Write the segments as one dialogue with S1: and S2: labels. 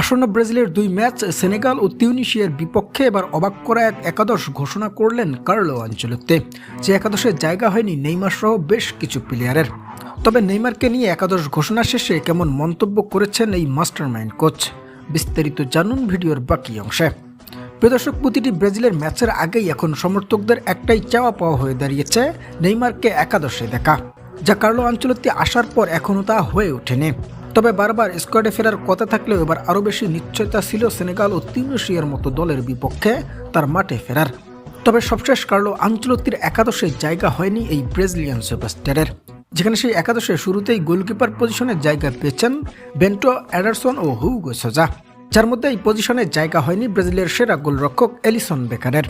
S1: আসন্ন ব্রাজিলের দুই ম্যাচ, সেনেগাল ও তিউনিশিয়ার বিপক্ষে এবার অবাক করা এক একাদশ ঘোষণা করলেন কার্লো আঞ্চলতে যে একাদশের জায়গা হয়নি নেইমার সহ বেশ কিছু প্লেয়ারের তবে নেইমারকে নিয়ে একাদশ ঘোষণা শেষে কেমন মন্তব্য করেছেন এই মাস্টারমাইন্ড কোচ? বিস্তারিত জানুন ভিডিওর বাকি অংশে। প্রদর্শক প্রতিটি ব্রাজিলের ম্যাচের আগেই এখন সমর্থকদের একটাই চাওয়া পাওয়া হয়ে দাঁড়িয়েছে নেইমারকে একাদশে দেখা। যা কার্লো আঞ্চলতি আসার পর এখনও তা হয়ে ওঠেনি। তবে বারবার স্কোয়াডে ফেরার কথা থাকলেও এবার আরও বেশি নিশ্চয়তা ছিল সেনেগাল ও তিউনিশিয়ার মতো দলের বিপক্ষে তার মাঠে ফেরার। তবে সবশেষ কার্লো আঞ্চলতির একাদশে জায়গা হয়নি এই ব্রাজিলিয়ান সুপারস্টারের। যেখানে সেই একাদশে শুরুতেই গোলকিপার পজিশনে জায়গা পেয়েছেন বেন্টো অ্যাডারসন ও হুগো সোজা, যার মধ্যে এই পজিশনে জায়গা হয়নি ব্রাজিলের সেরা গোলরক্ষক এলিসন বেকারের।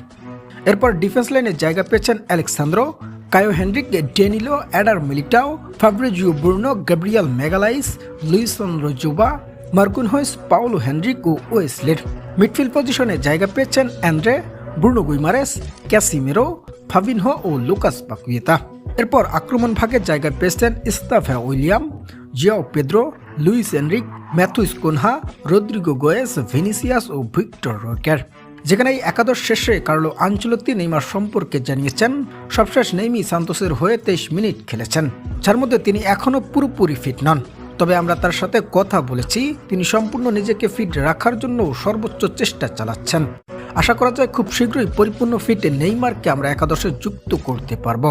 S1: এরপর ডিফেন্স লাইনে জায়গা পেয়েছেন Alexsandro Caio Henrique Danilo, Eder Militao, Fabricio Bruno Gabriel Magalhaes Luciano Juba, মার্কুন হয়েস পাউলো হেনরিক ও ওয়েসলের মিডফিল্ড পজিশনে জায়গা পেয়েছেন Andrey, Bruno Guimaraes, Casemiro, Fabinho ও লুকাস পাকুয়েতা। এরপর আক্রমণ ভাগে জায়গা পেয়েছেন Estevao Willian, Joao Pedro, Luiz Henrique Matheus Cunha, Rodrygo Goes, Vinicius ও ভিক্টর রকের। যেখানে এই একাদশ শেষে কার্লো আঞ্চলতি নেইমার সম্পর্কে জানিয়েছেন, সবশেষ নেইমি সান্তোসের হয়ে তেইশ মিনিট খেলেছেন, যার মধ্যে তিনি এখনও পুরোপুরি ফিট নন। তবে আমরা তার সাথে কথা বলেছি, তিনি সম্পূর্ণ নিজেকে ফিট রাখার জন্য সর্বোচ্চ চেষ্টা চালাচ্ছেন। আশা করা যায় খুব শীঘ্রই পরিপূর্ণ ফিটে নেইমারকে আমরা একাদশে যুক্ত করতে পারব।